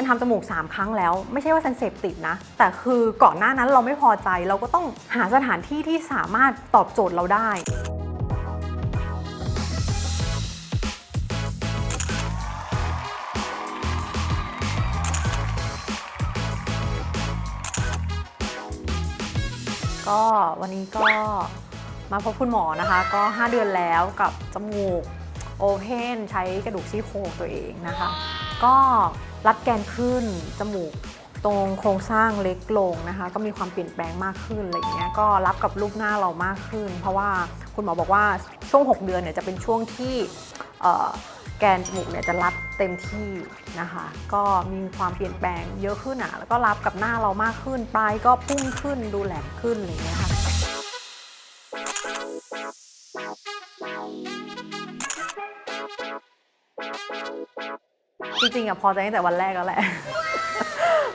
ฉันทำจมูก 3 ครั้งแล้ว ไม่ใช่ว่าฉันเสพติดนะ แต่คือก่อนหน้านั้นเราไม่พอใจเราก็ต้องหาสถานที่ที่สามารถตอบโจทย์เราได้ก็วันนี้ก็มาพบคุณหมอนะคะ ก็ 5 เดือนแล้วกับจมูกโอเพนใช้กระดูกซี่โครงตัวเองนะคะ ก็ รัดแกนขึ้น จมูกตรงโครงสร้างเล็กลงนะคะ ก็มีความเปลี่ยนแปลงมากขึ้นอะไรเงี้ยก็รับกับรูปหน้าเรามากขึ้น เพราะว่าคุณหมอบอกว่าช่วง 6 เดือนเนี่ยจะเป็นช่วงที่แกนจมูกเนี่ยจะรัดเต็มที่นะคะ ก็มีความเปลี่ยนแปลงเยอะขึ้นอะแล้วก็รับกับหน้าเรามากขึ้น ปลายก็พุ่งขึ้นดูแหลมขึ้นอะไรเงี้ยค่ะ จริงๆอะพอใจตั้งแต่วันแรกแล้วแหละ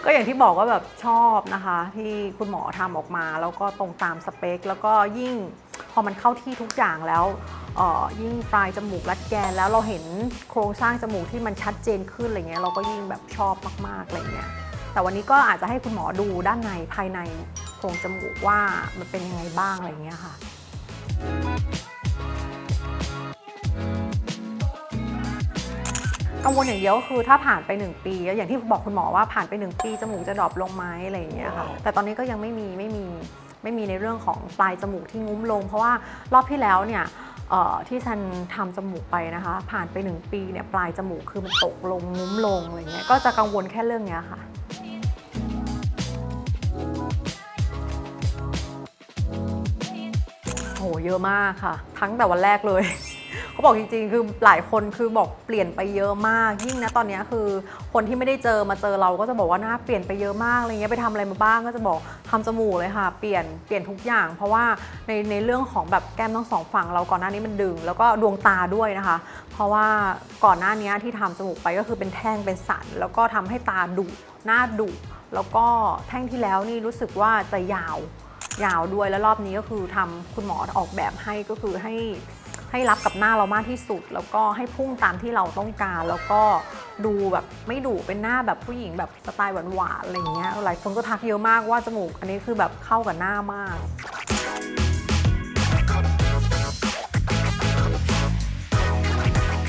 ก็อย่างที่บอกว่าแบบชอบนะคะ ที่คุณหมอทำออกมา แล้วก็ตรงตามสเปค แล้วก็ยิ่งพอมันเข้าที่ทุกอย่างแล้วเอ่อยิ่งปลายจมูกรัดแกนแล้วเราเห็นโครงสร้างจมูกที่มันชัดเจนขึ้นอะไรเงี้ยเราก็ยิ่งแบบชอบมากๆอะไรเงี้ยแต่วันนี้ก็อาจจะให้คุณหมอดูด้านในภายในโครงจมูกว่ามันเป็นยังไงบ้างอะไรเงี้ยค่ะ กังวลอย่างเดียวก็คือถ้าผ่านไป 1 ปี อย่างที่บอกคุณหมอว่าผ่านไป 1 ปีจมูกจะดรอปลงไหมอะไรอย่างเงี้ยค่ะแต่ตอนนี้ก็ยังไม่มีไม่มีไม่มีในเรื่องของปลายจมูกที่งุ้มลง เพราะว่ารอบที่แล้วเนี่ยเอ่อที่ฉันทำจมูกไปนะคะ ผ่านไป 1 ปีเนี่ยปลายจมูกคือมันตกลงงุ้มลงอะไรเงี้ยก็จะกังวลแค่เรื่องเนี้ยค่ะโหเยอะมากค่ะ ทั้งแต่วันแรกเลย เขาบอกจริงๆ คือหลายคนคือบอกเปลี่ยนไปเยอะมาก ยิ่งนะตอนนี้คือคนที่ไม่ได้เจอมาเจอเราก็จะบอกว่าหน้าเปลี่ยนไปเยอะมากอะไรเงี้ยไปทำอะไรมาบ้างก็จะบอกทำจมูกเลยค่ะ เปลี่ยนเปลี่ยนทุกอย่าง เพราะว่าในในเรื่องของแบบแก้มทั้งสองฝั่งเราก่อนหน้านี้มันดึง แล้วก็ดวงตาด้วยนะคะ เพราะว่าก่อนหน้านี้ที่ทำจมูกไปก็คือเป็นแท่งเป็นสัน แล้วก็ทำให้ตาดุหน้าดุแล้วก็แท่งที่แล้วนี่รู้สึกว่าจะยาวยาวด้วยแล้วรอบนี้ก็คือทำคุณหมอออกแบบให้ก็คือให้ ให้รับกับหน้าเรามากที่สุด แล้วก็ให้พุ่งตามที่เราต้องการ แล้วก็ดูแบบไม่ดุเป็นหน้าแบบผู้หญิงแบบสไตล์หวานๆอะไรเงี้ยหลายคนก็ทักเยอะมากว่าจมูก อันนี้คือแบบเข้ากับหน้ามาก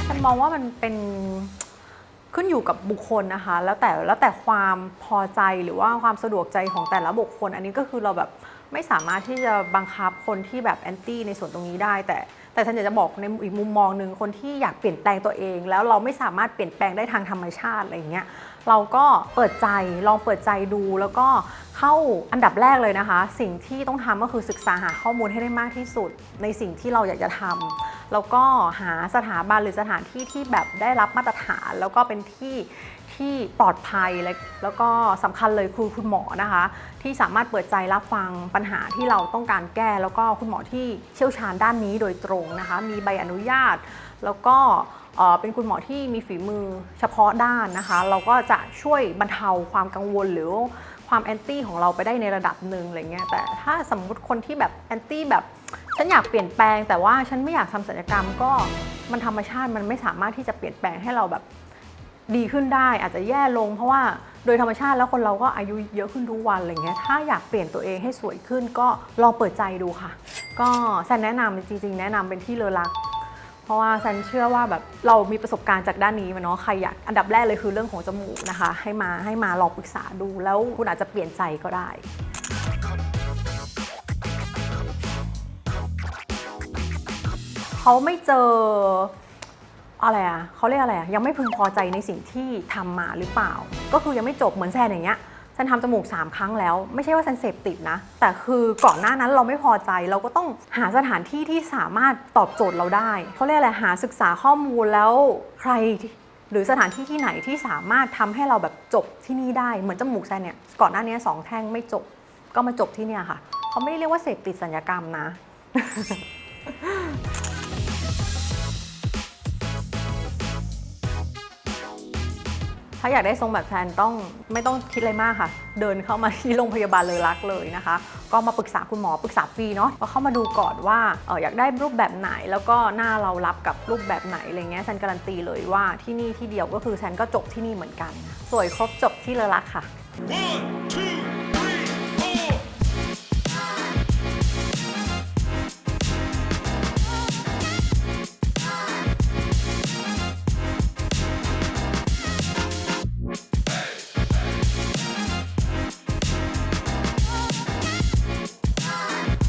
ฉันมองว่ามันเป็นขึ้นอยู่กับบุคคลนะคะ แล้วแต่แล้วแต่ความพอใจหรือว่าความสะดวกใจของแต่ละบุคคล อันนี้ก็คือเราแบบไม่สามารถที่จะบังคับคนที่แบบแอนตี้ในส่วนตรงนี้ได้แต่ แต่ฉันอยากจะบอกในอีกมุมมองหนึ่งคนที่อยากเปลี่ยนแปลงตัวเอง แล้วเราไม่สามารถเปลี่ยนแปลงได้ทางธรรมชาติอะไรอย่างเงี้ยเราก็เปิดใจลองเปิดใจดูแล้วก็เข้าอันดับแรกเลยนะคะ สิ่งที่ต้องทำก็คือศึกษาหาข้อมูลให้ได้มากที่สุด ในสิ่งที่เราอยากจะทำแล้วก็หาสถาบันหรือสถานที่ที่แบบได้รับมาตรฐาน แล้วก็เป็นที่ ที่ปลอดภัยและแล้วก็สำคัญเลยคือคุณหมอนะคะ ที่สามารถเปิดใจรับฟังปัญหาที่เราต้องการแก้ แล้วก็คุณหมอที่เชี่ยวชาญด้านนี้โดยตรงนะคะ มีใบอนุญาต แล้วก็เอ่อเป็นคุณหมอที่มีฝีมือเฉพาะด้านนะคะ เราก็จะช่วยบรรเทาความกังวลหรือความแอนตี้ของเราไปได้ในระดับหนึ่งอะไรเงี้ยแต่ถ้าสมมติคนที่แบบแอนตี้แบบฉันอยากเปลี่ยนแปลงแต่ว่าฉันไม่อยากทำศัลยกรรมก็มันธรรมชาติมันไม่สามารถที่จะเปลี่ยนแปลงให้เราแบบ ดีขึ้นได้อาจจะแย่ลง เพราะว่าโดยธรรมชาติแล้วคนเราก็อายุเยอะขึ้นทุกวันอะไรเงี้ยถ้าอยากเปลี่ยนตัวเองให้สวยขึ้นก็ลองเปิดใจดูค่ะ ก็แซนแนะนำจริง ๆ แนะนำเป็นที่เลอรัก เพราะว่าแซนเชื่อว่าแบบเรามีประสบการณ์จากด้านนี้มาเนาะใครอยากอันดับแรกเลยคือเรื่องของจมูกนะคะ ให้มาให้มาลองปรึกษาดูแล้วคุณอาจจะเปลี่ยนใจก็ได้เขาไม่เจอ อะไรอะเขาเรียกอะไรอะยังไม่พึงพอใจในสิ่งที่ทำมาหรือเปล่า ก็คือยังไม่จบเหมือนแซนอย่างเงี้ยฉันทำจมูก 3 ครั้งแล้ว ไม่ใช่ว่าฉันเสพติดนะ แต่คือก่อนหน้านั้นเราไม่พอใจเราก็ต้องหาสถานที่ที่สามารถตอบโจทย์เราได้เขาเรียกอะไรหาศึกษาข้อมูลแล้วใครหรือสถานที่ที่ไหนที่สามารถทำให้เราแบบจบที่นี่ได้เหมือนจมูกแซนเนี่ยก่อนหน้านี้สองแท่งไม่จบก็มาจบที่เนี่ยค่ะ เขาไม่ได้เรียกว่าเสพติดสัญญกรรมนะ ถ้าอยากได้ทรงแบบแฟนต้องไม่ต้องคิดอะไรมากค่ะ เดินเข้ามาที่โรงพยาบาลเลยรักเลยนะคะ ก็มาปรึกษาคุณหมอปรึกษาฟรีเนาะก็เข้ามาดูก่อนว่าเอออยากได้รูปแบบไหน แล้วก็หน้าเรารับกับรูปแบบไหนอะไรเงี้ยแซนการันตีเลยว่าที่นี่ที่เดียวก็คือแซนก็จบที่นี่เหมือนกัน สวยครบจบที่เลรักค่ะ One,